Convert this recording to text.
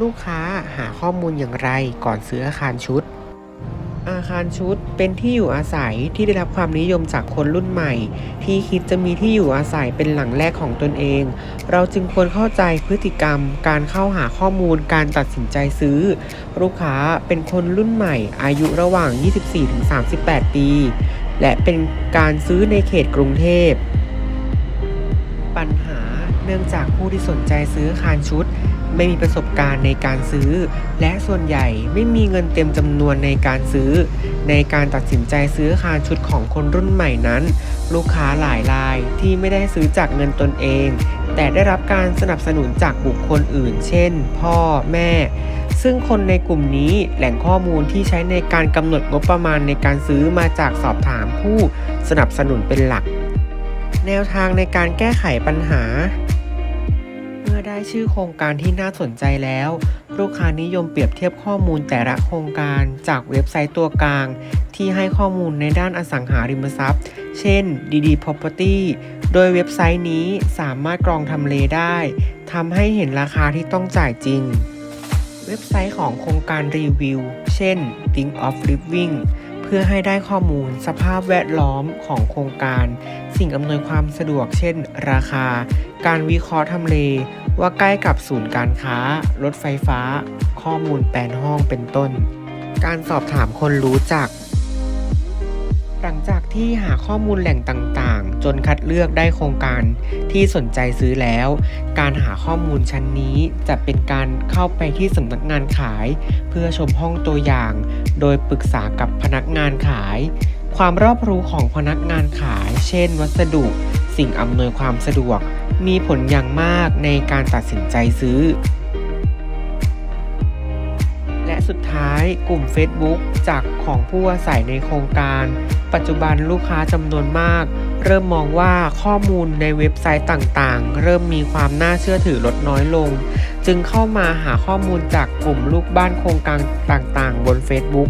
ลูกค้าหาข้อมูลอย่างไรก่อนซื้ออาคารชุด อาคารชุดเป็นที่อยู่อาศัยที่ได้รับความนิยมจากคนรุ่นใหม่ ที่คิดจะมีที่อยู่อาศัยเป็นหลังแรกของตนเอง เราจึงควรเข้าใจพฤติกรรม การเข้าหาข้อมูลการตัดสินใจซื้อ ลูกค้าเป็นคนรุ่นใหม่ อายุระหว่าง 24-38 ปี และเป็นการซื้อในเขตกรุงเทพปัญหาเนื่องจากผู้ที่สนใจซื้ออาคารชุด ไม่มีประสบการณ์ในการซื้อ และส่วนใหญ่ไม่มีเงินเต็มจำนวนในการซื้อ ในการตัดสินใจซื้ออาคารชุดของคนรุ่นใหม่นั้น ลูกค้าหลายรายที่ไม่ได้ซื้อจากเงินตนเอง แต่ได้รับการสนับสนุนจากบุคคลอื่น เช่น พ่อแม่ ซึ่งคนในกลุ่มนี้แหล่งข้อมูลที่ใช้ในการกำหนดงบประมาณในการซื้อมาจากสอบถามผู้สนับสนุนเป็นหลัก แนวทางในการแก้ไขปัญหา อได้ชื่อโครงการที่น่าสนใจแล้ว ลูกค้านิยมเปรียบเทียบข้อมูลแต่ละโครงการจากเว็บไซต์ตัวกลาง ที่ให้ข้อมูลในด้านอสังหาริมทรัพย์ เช่น DD Property โดยเว็บไซต์นี้สามารถกรองทำเลได้ทำให้เห็นราคาที่ต้องจ่ายจริง เว็บไซต์ของโครงการรีวิว เช่น Think of Living เพื่อให้ได้ข้อมูลสภาพแวดล้อมของโครงการ สิ่งอำนวยความสะดวก เช่น ราคา การวิเคราะห์ทำเลว่าใกล้กับศูนย์การค้า รถไฟฟ้า ข้อมูลแปลนห้องเป็นต้น การสอบถามคนรู้จัก หลังจากที่หาข้อมูลแหล่งต่างๆ จนคัดเลือกได้โครงการที่สนใจซื้อแล้ว การหาข้อมูลชั้นนี้จะเป็นการเข้าไปที่สำนักงานขาย เพื่อชมห้องตัวอย่าง โดยปรึกษากับพนักงานขาย ความรอบรู้ของพนักงานขาย เช่น วัสดุ สิ่งอำนวยความสะดวก มีผลอย่างมากในการตัดสินใจซื้อ และสุดท้ายกลุ่ม Facebook จากของผู้อาศัยในโครงการ ปัจจุบันลูกค้าจำนวนมาก เริ่มมองว่าข้อมูลในเว็บไซต์ต่างๆ เริ่มมีความน่าเชื่อถือลดน้อยลง จึงเข้ามาหาข้อมูลจากกลุ่มลูกบ้านโครงการต่างๆ บน Facebook